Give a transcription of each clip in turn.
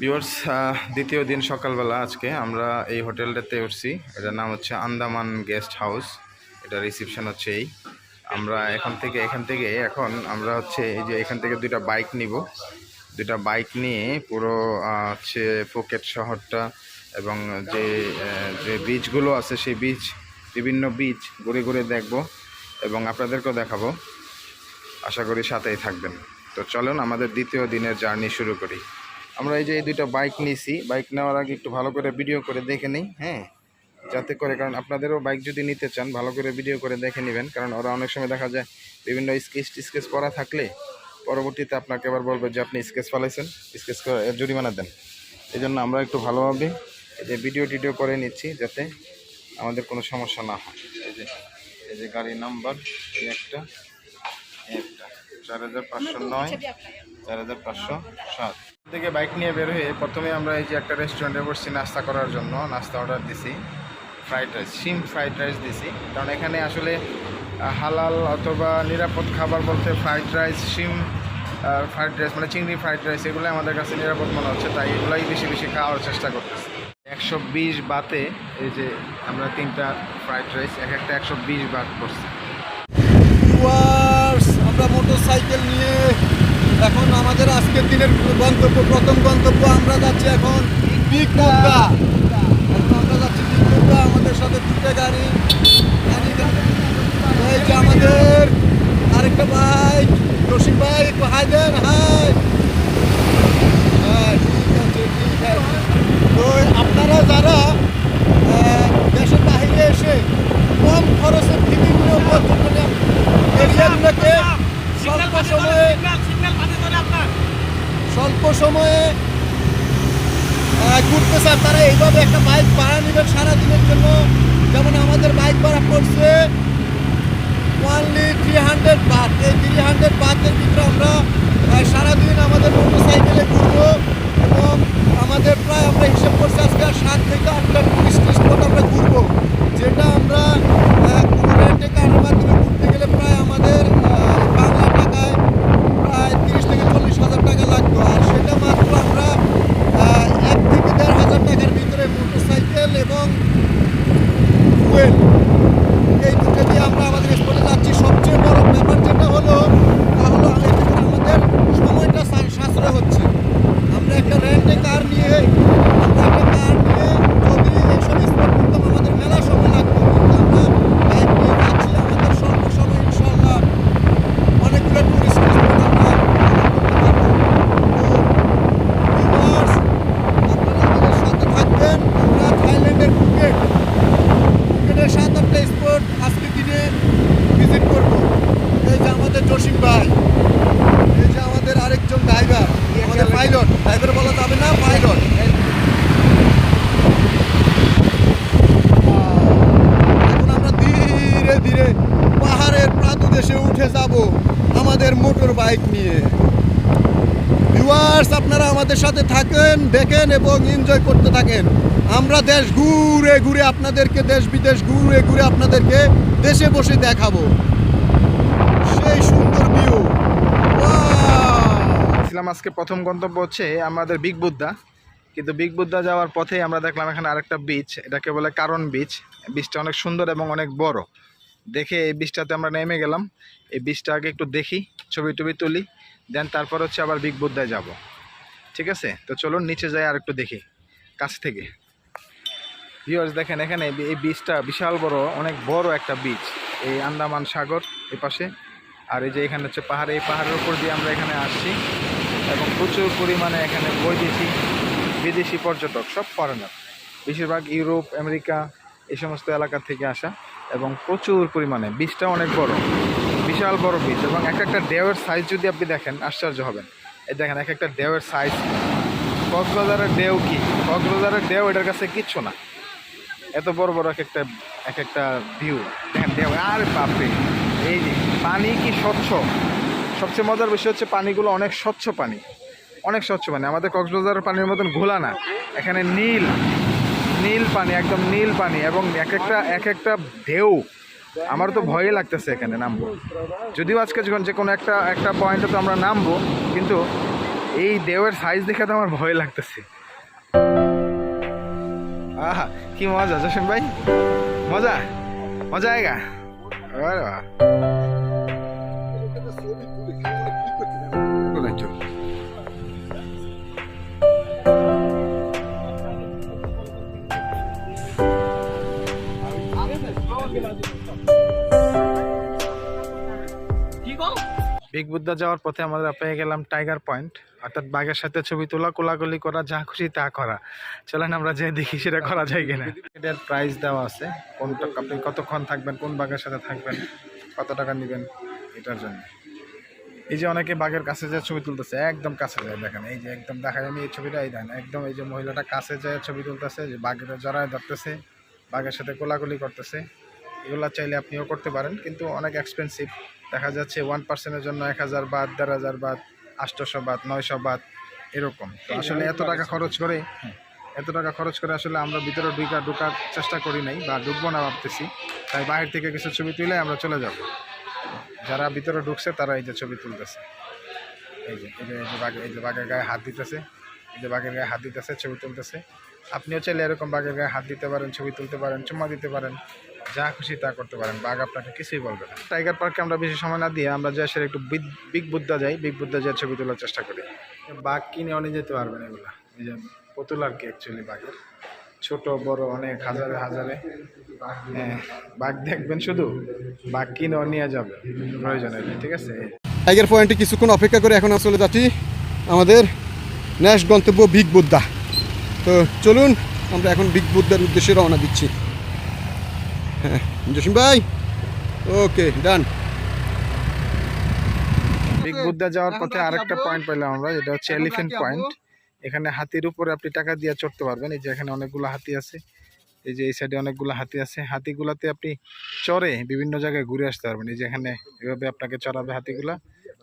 Viewers দ্বিতীয় দিন সকালবেলা আজকে আমরা এই হোটেলটাতে উঠছি। এটার নাম হচ্ছে আন্দামান গেস্ট হাউস। এটা রিসিপশন হচ্ছে এই। আমরা এখান থেকে এখান থেকে এখন আমরা হচ্ছে এই যে এখান থেকে দুইটা বাইক নিব। দুইটা বাইক নিয়ে পুরো হচ্ছে ফুকেট শহরটা এবং যে যে বিচগুলো আছে সেই বিচ বিভিন্ন বিচ ঘুরে ঘুরে দেখব এবং আপনাদেরকেও দেখাবো। আশা করি সাথেই থাকবেন। তো চলুন আমাদের দ্বিতীয় দিনের জার্নি শুরু করি। আমরা এই যে এই দুইটা বাইক নিয়েছি বাইক নেওয়ার আগে একটু ভালো করে ভিডিও করে দেখে নিই হ্যাঁ? যাতে করে, কারণ আপনাদেরও বাইক যদি নিতে চান, ভালো করে ভিডিও করে দেখে নেবেন, কারণ ওরা অনেক সময় দেখা যায় বিভিন্ন স্কেচ টিস্কেচ করা থাকলে পরবর্তীতে আপনাকে আবার বলবে যে, আপনি স্কেচ ফেলাইছেন স্কেচ জরিমানা দেন। এই জন্য আমরা একটু ভালোভাবে এই যে ভিডিও টিডিও করে নিচ্ছি, যাতে আমাদের কোনো সমস্যা না হয়। এই যে এই যে গাড়ির নাম্বার একটা একটা। চার হাজার পাঁচশো নয়, চার হাজার পাঁচশো সাত। থেকে বাইক নিয়ে বের হয়ে প্রথমে আমরা এই যে একটা রেস্টুরেন্টে বসছি নাস্তা করার জন্য, নাস্তা অর্ডার দিছি fried rice shrimp fried rice দিছি। কারণ এখানে আসলে হালাল অথবা নিরাপদ খাবার বলতে fried rice shrimp fried rice মানে চিংড়ি ফ্রাইড রাইস এগুলো আমাদের কাছে নিরাপদ মনে হচ্ছে, তাই এগুলাই বেশি বেশি খাওয়ার চেষ্টা করতেছি। একশো বিশ বাতে এই যে আমরা তিনটা ফ্রাইড রাইস এক একটা একশো বিশ বাত করছি। আমরা মোটর সাইকেল নিয়ে এখন আমাদের আজকের দিনের গন্তব্য, প্রথম গন্তব্য আমরা যাচ্ছি এখন বিগ এখন আমরা যাচ্ছি বিগ মুদ্রা আমাদের সাথে দুটো গাড়ি। এই যে আমাদের আরেকটা বাইক রশিদ ভাই একটু হাই দেন, হাই। হ্যাঁ ঠিক আছে আমাদের সাথে থাকেন, দেখেন এবং এনজয় করতে থাকেন। আমরা দেশ ঘুরে ঘুরে আপনাদেরকে, দেশ বিদেশ ঘুরে ঘুরে আপনাদেরকে দেশে বসে দেখাবো। সেই সুন্দর ভিউ ছিলাম আজকে প্রথম গন্তব্য হচ্ছে আমাদের বিগ বুদ্ধা কিন্তু বিগ বুদ্ধা যাওয়ার পথে আমরা দেখলাম এখানে আরেকটা বিচ এটাকে বলে কারণ বিচ বিচটা অনেক সুন্দর এবং অনেক বড়। দেখে এই বিচটাতে আমরা নেমে গেলাম। এই বিচটা আগে একটু দেখি, ছবি টবি তুলি, দেন তারপর হচ্ছে আবার বিগ বুদ্ধায় যাব। ঠিক আছে? তো চলুন নিচে যাই আর একটু দেখি। কাছ থেকে। ভিউয়ার্স দেখেন এখানে এই বিচটা বিশাল বড়, অনেক বড় একটা বীজ এই আন্দামান সাগর এই পাশে। আর এই যে এখানে হচ্ছে পাহাড়, এই পাহাড়ের উপর দিয়ে আমরা এখানে আসছি। এবং প্রচুর পরিমাণে এখানে বৈদেশিক, বিদেশি পর্যটক, সব ফরেনার বেশিরভাগ ইউরোপ, আমেরিকা, এই সমস্ত এলাকা থেকে আসা। এবং প্রচুর পরিমাণে বীজটা অনেক বড়। বিশাল বড় বীজ এবং এক একটা ডেওয়ের সাইজ যদি আপনি দেখেন, আশ্চর্য হবেন। দেখেন, এক একটা ডেওয়ের সাইজ কক্সবাজারের ডেও কি? কক্সবাজারের ডেও এটার কাছে কিচ্ছু না। এত বড় বড় এক একটা এক একটা ভিউ দেখেন ঢেউ আর বাপরে। এই যে, পানি কি স্বচ্ছ? সবচেয়ে মজার বিষয় হচ্ছে পানিগুলো অনেক স্বচ্ছ পানি। অনেক স্বচ্ছ পানি। আমাদের কক্সবাজারের পানির মতন ঘোলা না। এখানে নীল নীল পানি, একদম নীল পানি এবং এক একটা এক একটা ঢেউ আমার তো ভয়ই লাগতেছে এখানে নামবো। যদিও আজকে যখন যে কোনো একটা একটা পয়েন্টে তো আমরা নামবো, কিন্তু এই দেওয়ের সাইজ দেখে তো আমার ভয় লাগতেছে। আহা, কি মজা, জসিম ভাই। মজা? মজা আয়গা আরে বাহ। বিগ বুদ্ধা যাওয়ার পথে আমরা পেয়ে গেলাম টাইগার পয়েন্ট অর্থাৎ বাঘের সাথে ছবি তোলা, কোলাকুলি করা, যা খুশি তা করা। চলেন আমরা যে দেখি সেটা করা যায় কিনা। এটার প্রাইস দেওয়া আছে, কোনটা আপনি কতক্ষণ থাকবেন, কোন বাঘের সাথে থাকবেন, কত টাকা নেবেন, এটার জন্য। এই যে অনেকে বাঘের কাছে যে ছবি তুলতেছে, একদম কাছে যায়, দেখেন, এই যে একদম দেখা যায়নি এই ছবিটা, এই একদম এই যে মহিলাটা কাছে যায় ছবি তুলতেছে, যে বাঘের জড়ায় ধরতেছে, বাঘের সাথে কোলাকুলি করতেছে। এগুলা চাইলে আপনিও করতে পারেন কিন্তু অনেক এক্সপেন্সিভ দেখা যাচ্ছে ওয়ান পার্সেন্টের জন্য এক হাজার বাদ দেড় হাজার বাদ আষ্টশো বাদ নয়শো বাদ এরকম। তো আসলে এত টাকা খরচ করে এত টাকা খরচ করে আসলে আমরা ভিতরে ঢুকা ঢুকার চেষ্টা করি নাই বা ঢুকবো না ভাবতেছি। তাই বাইরে থেকে কিছু ছবি তুলে আমরা চলে যাব। যারা ভিতরে ঢুকছে তারা এই যে ছবি তুলতেছে। এই যে এই যে এই যে বাঘ এই যে বাঘের গায়ে হাত দিতেছে এই যে বাঘের গায়ে হাত দিতেছে ছবি তুলতেছে। আপনিও চাইলে এরকম বাঘের গায়ে হাত দিতে পারেন ছবি তুলতে পারেন চুম্মা দিতে পারেন। যা খুশি তা করতে পারেন বাঘ আপনাকে কিছুই বলবে না। টাইগার পার্কে আমরা বেশি সময় না দিয়ে আমরা যাই সেটা একটু বিগ- বিগ বুদ্ধা যাই বিগ বুদ্ধা যাই ছবি তোলার চেষ্টা করি। বাঘ কিনে অনেক যেতে পারবেন এগুলা। এই যে পুতুল আর কি অ্যাকচুয়ালি বাঘের। ছোট বড় অনেক হাজারে হাজারে। হ্যাঁ বাঘ দেখবেন শুধু। বাঘ কিনে নিয়ে যাবে প্রয়োজনে ঠিক আছে? টাইগার পয়েন্টে কিছুক্ষণ অপেক্ষা করে এখন চলে যাচ্ছি আমাদের ন্যাশ গন্তব্য বিগ বুদ্ধা। তো চলুন আমরা এখন বিগ বুদ্ধার উদ্দেশ্যে রওনা দিচ্ছি। হ্যাঁ জসিম ভাই ওকে ডান বিগ বুদ্ধা যাওয়ার পথে আরেকটা পয়েন্ট পেলাম আমরা যেটা হচ্ছে এলিফ্যান্ট পয়েন্ট এখানে হাতির উপরে আপনি টাকা দিয়ে চড়তে পারবেন এই যে এখানে অনেকগুলো হাতি আছে এই যে এই সাইডে অনেকগুলো হাতি আছে। হাতিগুলাতে আপনি চড়ে বিভিন্ন জায়গায় ঘুরে আসতে পারবেন এই যে এখানে এভাবে আপনাকে চড়াবে হাতিগুলা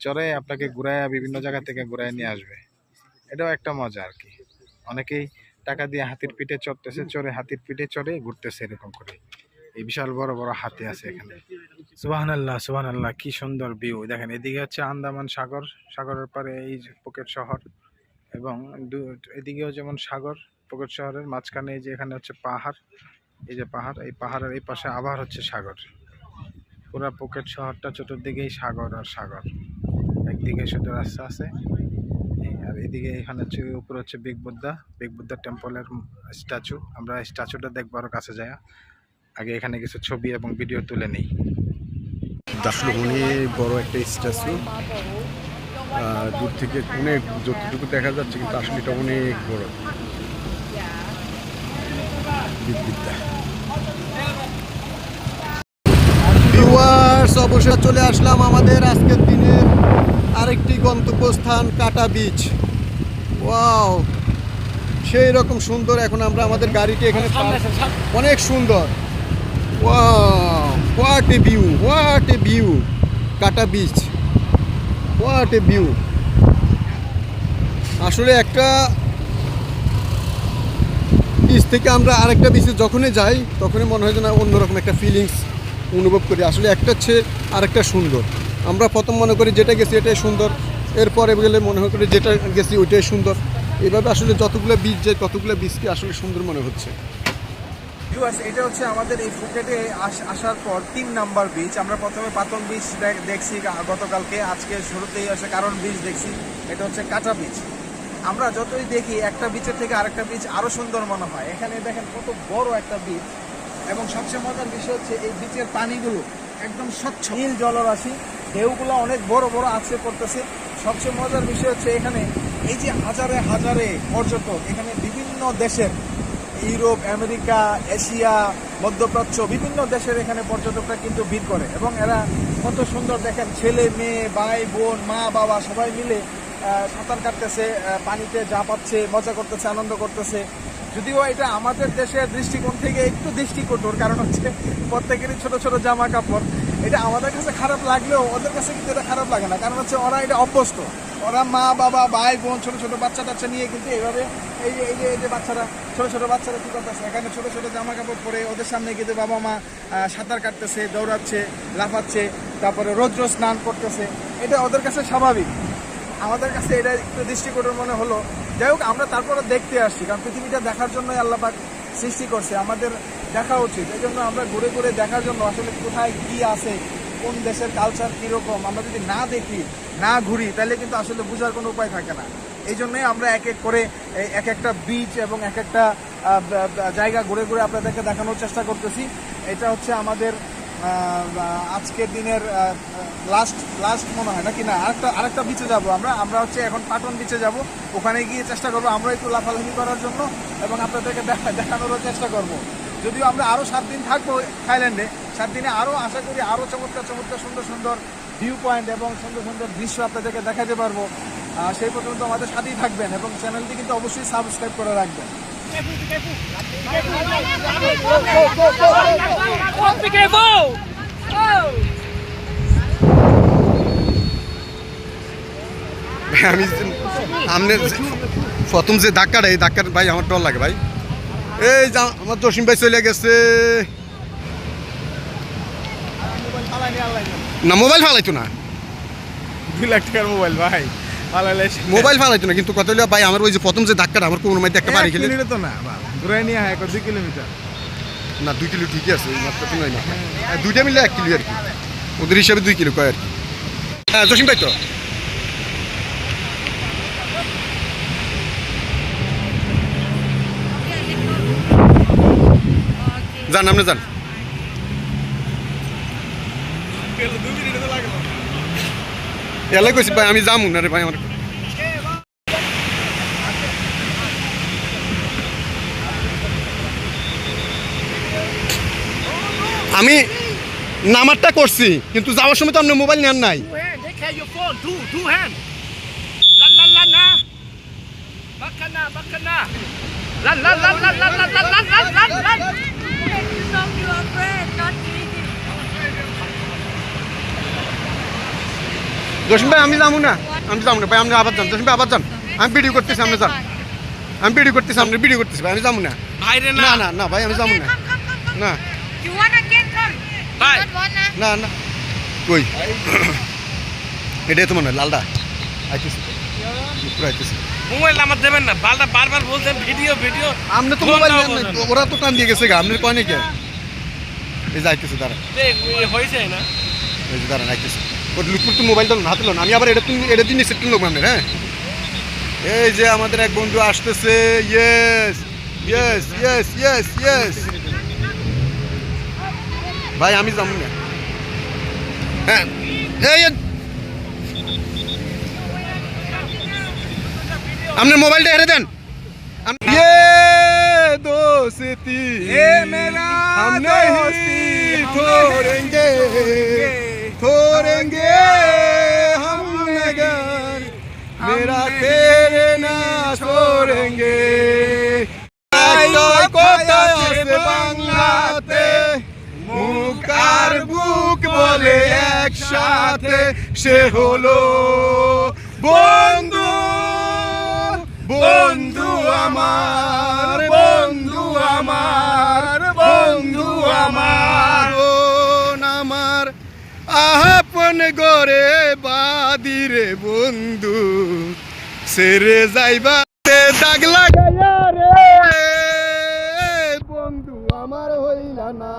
চড়ে আপনাকে ঘুরায় বিভিন্ন জায়গা থেকে ঘুরায় নিয়ে আসবে। এটাও একটা মজা আর কি। অনেকেই টাকা দিয়ে হাতির পিঠে চড়তেছে চড়ে হাতির পিঠে চড়ে ঘুরতেছে এরকম করে। এই বিশাল বড় বড় হাতি আছে এখানে। সুবাহান আল্লাহ সুবাহান আল্লাহ কি সুন্দর ভিউ দেখেন, এদিকে হচ্ছে আন্দামান সাগর, সাগরের পারে এই পুকেট শহর এবং এদিকেও যেমন সাগর পকেট শহরের মাঝখানে এই যে এখানে হচ্ছে পাহাড়, এই যে পাহাড়, এই পাহাড়ের এই পাশে আবার হচ্ছে সাগর। পুরা পকেট শহরটা চতুর্দিকেই সাগর আর সাগর। একদিকে শুধু রাস্তা আছে আর এদিকে এখানে হচ্ছে উপরে হচ্ছে বিগ বুদ্ধা। বিগ বুদ্ধা টেম্পলের স্ট্যাচু আমরা স্ট্যাচুটা দেখব আরও কাছে যায়। আগে এখানে কিছু ছবি এবং ভিডিও তুলে নিই। অনেক বড় একটা স্ট্যাচু। দূর থেকে অনেক যতটুকু দেখা যাচ্ছে কিন্তু আসলে এটা অনেক বড়। বিদ্যা ভিউয়ার্স অবশ্যই চলে আসলাম আমাদের আজকের দিনের আরেকটি গন্তব্যস্থান কাটা বিচ ওয়াও সেই রকম সুন্দর এখন আমরা আমাদের গাড়িটি এখানে অনেক সুন্দর। Wow what a view what a view Kata beach what a view আসলে একটা বিচ থেকে আমরা আরেকটা বিচে যখনই যাই, তখনই মনে হয় যে না অন্যরকম একটা ফিলিংস অনুভব করি। আসলে একটা হচ্ছে আরেকটা সুন্দর। আমরা প্রথম মনে করি যেটা গেছি এটাই সুন্দর, এরপরে গেলে মনে হয় করি যেটা গেছি ওইটাই সুন্দর। এভাবে আসলে যতগুলো বীজ যায়, ততগুলো বীজকে আসলে সুন্দর মনে হচ্ছে। ভিউয়ার্স এটা হচ্ছে আমাদের এই ফুকেটে আস- আসার পর তিন নাম্বার বিচ আমরা প্রথমে পাতং বিচ দেখছি গতকালকে, আজকে শুরুতেই আসে কারণ বিচ দেখছি। এটা হচ্ছে কাটা বিচ আমরা যতই দেখি, একটা বিচের থেকে আরেকটা বিচ আরও সুন্দর মনে হয়। এখানে দেখেন কত বড় একটা বিচ এবং সবচেয়ে মজার বিষয় হচ্ছে এই বিচের পানিগুলো একদম স্বচ্ছ। নীল জলরাশি, ঢেউগুলো অনেক বড় বড় আছড়ে পড়তেছে। সবচেয়ে মজার বিষয় হচ্ছে এখানে এই যে হাজারে হাজারে পর্যটক এখানে বিভিন্ন দেশের ইউরোপ, আমেরিকা, এশিয়া, মধ্যপ্রাচ্য বিভিন্ন দেশের এখানে পর্যটকরা কিন্তু ভিড় করে এবং এরা কত সুন্দর দেখেন, ছেলে, মেয়ে, ভাই, বোন, মা, বাবা সবাই মিলে সাঁতার কাটতেছে পানিতে যা পাচ্ছে, মজা করতেছে, আনন্দ করতেছে। যদিও এটা আমাদের দেশের দৃষ্টিকোণ থেকে একটু দৃষ্টিকটুর, কারণ হচ্ছে প্রত্যেকেরই ছোট ছোট জামা কাপড়। এটা আমাদের কাছে খারাপ লাগলেও ওদের কাছে কিন্তু এটা খারাপ লাগে না। কারণ হচ্ছে ওরা এটা অভ্যস্ত। ওরা মা, বাবা, ভাই, বোন, ছোটো ছোটো বাচ্চা টাচ্চা নিয়ে কিন্তু এইভাবে এই যে এই যে এই যে বাচ্চারা, ছোটো ছোটো বাচ্চারা কী করতেছে? এখানে ছোটো ছোটো জামা কাপড় পরে ওদের সামনে কিন্তু বাবা মা সাঁতার কাটতেছে, দৌড়াচ্ছে, লাফাচ্ছে, তারপরে রৌদ্র স্নান করতেছে। এটা ওদের কাছে স্বাভাবিক। আমাদের কাছে এটা একটু দৃষ্টিকটুর মনে হলো। যাই হোক, আমরা তারপরে দেখতে আসছি। কারণ পৃথিবীটা দেখার জন্যই আল্লাপাক সৃষ্টি করছে, আমাদের দেখা উচিত। এই জন্য আমরা ঘুরে ঘুরে দেখার জন্য আসলে কোথায় কি আছে, কোন দেশের কালচার কীরকম, আমরা যদি না দেখি, না ঘুরি, তাহলে কিন্তু আসলে বোঝার কোনো উপায় থাকে না। এই জন্যই আমরা এক এক করে এক একটা বিচ এবং এক একটা জায়গা ঘুরে ঘুরে আপনাদেরকে দেখানোর চেষ্টা করতেছি। এটা হচ্ছে আমাদের আজকের দিনের লাস্ট লাস্ট মনে হয় নাকি? না, আরেকটা আরেকটা বিচে যাব আমরা। আমরা হচ্ছে এখন পাটন বিচে যাব। ওখানে গিয়ে চেষ্টা করব আমরা একটু লাফালাফি করার জন্য এবং আপনাদেরকে দেখা দেখানোরও চেষ্টা করব। যদিও আমরা আরও সাত দিন থাকব থাইল্যান্ডে। সাত দিনে আরও আশা করি আরও চমৎকার চমৎকার সুন্দর সুন্দর ভিউ পয়েন্ট এবং সুন্দর সুন্দর দৃশ্য আপনাদেরকে দেখাতে পারব। সেই পর্যন্ত আমাদের সাথেই থাকবেন এবং চ্যানেলটি কিন্তু অবশ্যই সাবস্ক্রাইব করে রাখবেন। Be! আমি আপনি প্রথম যে ধাক্কাটা এই ধাক্কাটা ভাই আমার ডর লাগে ভাই। এই যা আমার জসিম ভাই চলে গেছে। না মোবাইল ফালাইতো না। দুই লাখ টাকার মোবাইল ভাই। মোবাইল ফালাইতো না কিন্তু কথা হলো ভাই আমার ওই যে প্রথম যে ধাক্কাটা আমার কোনো মধ্যে একটা বাড়ি খেলে তো না নিয়ে হয় দুই কিলোমিটার। না দুই কিলো ঠিকই আছে ওই মাত্রা তো নয় না হ্যাঁ, দুইটা মিলে এক কিলো আর কি। ওদের হিসাবে দুই কিলো কয় আর কি। হ্যাঁ জসিম ভাই তো? যান আপনি যান এলাই কইছি ভাই আমি যামু না রে ভাই আমার আমি নামারটা করছি কিন্তু যাওয়ার সময় তো আপনি মোবাইল নেন নাই জসিম ভাই আমি যাব না। আমি যাব না। ভাই আপনি আবার যান। জসিম ভাই আবার যান। আমি ভিডিও করতেছি আপনি যান। আমি ভিডিও করতেছি আপনি ভিডিও করতেছি ভাই আমি যাব না। না। না না ভাই আমি যাব না. না. না না। কই? এটাই তো মনে হয় লালদা। আইতেছি। পুরো আইতেছি। মোবাইল আমার দেবেন না। বারবার বারবার বলছেন ভিডিও ভিডিও। আপনি তো মোবাইল ওরা তো টান দিয়ে গেছে গা। আপনি কয় নাকি এই যে আইতেছে দাঁড়া হয়েছে না? এই যে দাঁড়ান আইতেছে। ওর লুটপুর তো মোবাইলটা হাতে লোন আমি আবার এটা তুমি এটা হ্যাঁ? এই যে আমাদের এক বন্ধু আসতেছে yes yes yes yes yes ভাই আমি যাব না। হ্যাঁ। এই আপনার মোবাইলটা হেরে দেন। আম- ইয়ে দোস্তি ये मेरा हम दोस्ती, नहीं हम छोड़ेंगे छोड़ेंगे हम नगर मेरा तेरे ना छोड़ेंगे কোথায় আছে বাংলাতে মুখার বুক বলে একসাথে সে হলো বন্ধু বন্ধু আমার মন গরে বাদিরে বন্ধু। সেরে যাইবা দাগ লাগাইয়া রে। বন্ধু আমার হইলা না।